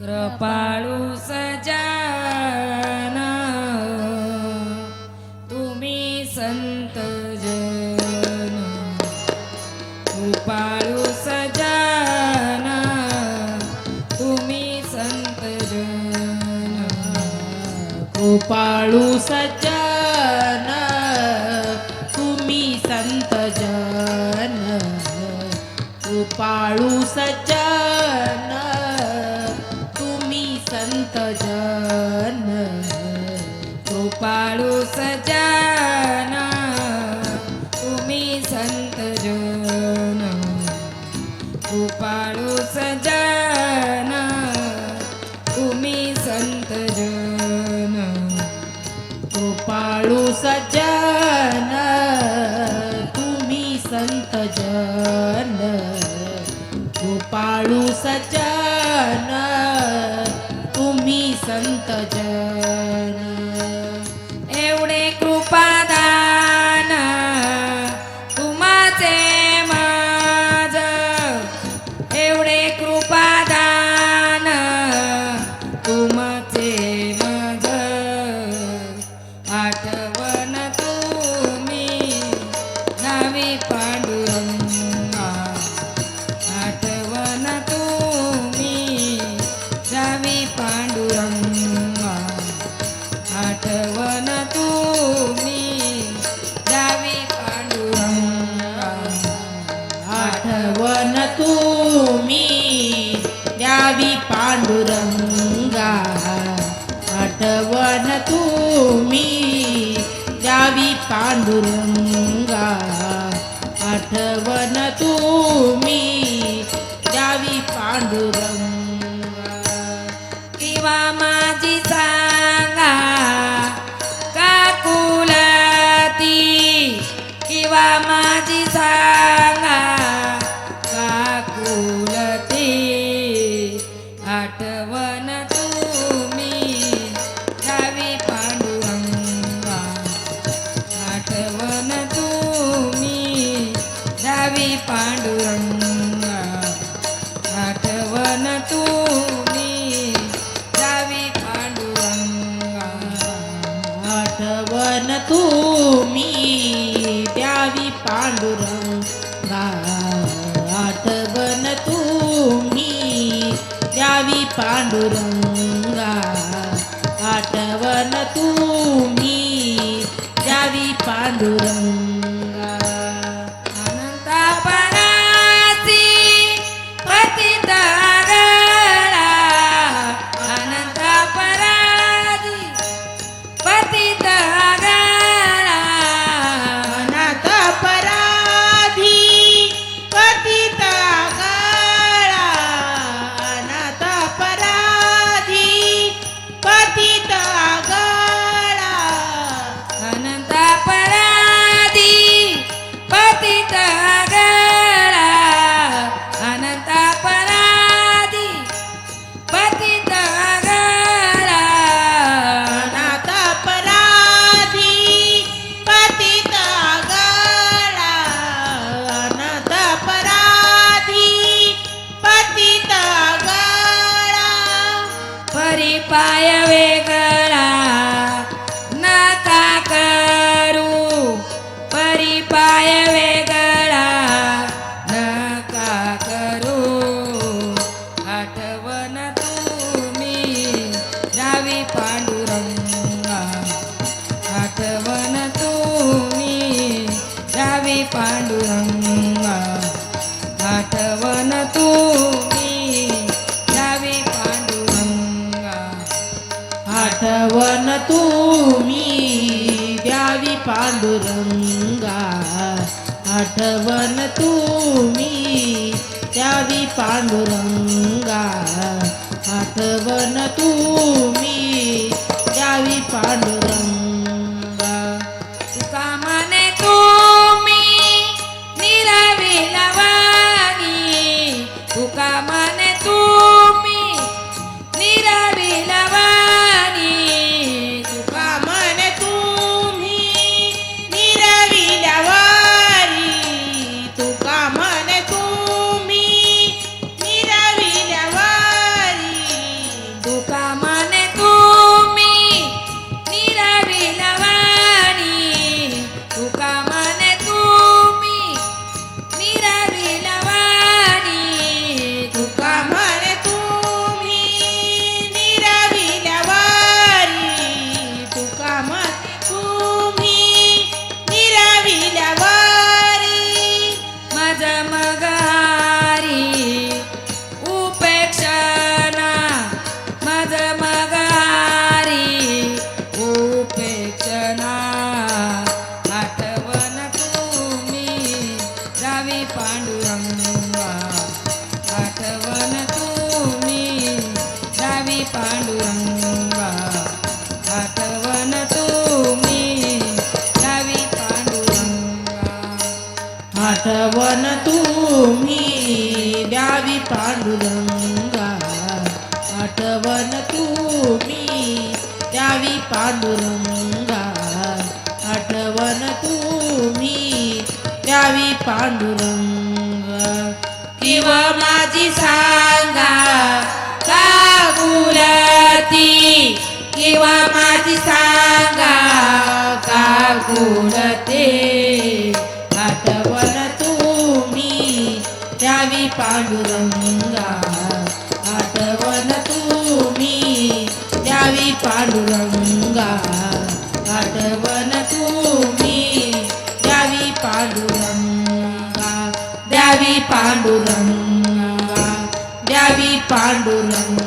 कृपाळू सजाना तुम्ही संत जन. कृपाळू सजाना तुम्ही संत जन. कृपाळू सजाना तुम्ही संत जन. कृपाळू सजाना संत जन कृपाळू सजाना तुम्ही संत जन कृपाळू सजाना तुम्ही संत जन कृपाळू सजाना तुम्ही संत जन कृपाळू सजाना संत जन भूमी द्यावी पांडुरंगा. आठवण तुम्ही द्यावी पांडुरंगा. आठवण तुम्ही द्यावी पांडुरंगा. किंवा माझी सांगा काकुलती किंवा माझी सांगा पांडुरंगा आठवण तुम्ही जावी पांडुरंगा. आठवण तुम्ही द्यावी पांडुरंगा. आठवण तुम्ही द्यावी पांडुरंग. जावी पांडुरंगा. आठवण तुम्ही जावी पांडुरंगा. आठवण तुम्ही जावी पांडुरंगा. आठवण तुम्ही द्यावी पांडुरंगा. आठवण तुम्ही द्यावी पांडुरंगा. आठवण तुम्ही द्यावी पांडुरंग. पांडुरंगा आठवण तुम्ही द्यावी पांडुरंगा आठवण तुम्ही द्यावी पांडुरंगा. किंवा माझी सांगा का गुरती किंवा माझी सांगा का गुरते पांडुरंगा आठवण तुम्ही द्यावी पांडुरंगा आठवण तुम्ही द्यावी पांडुरंगा द्यावी पांडुरंगा द्यावी पांडुरंगा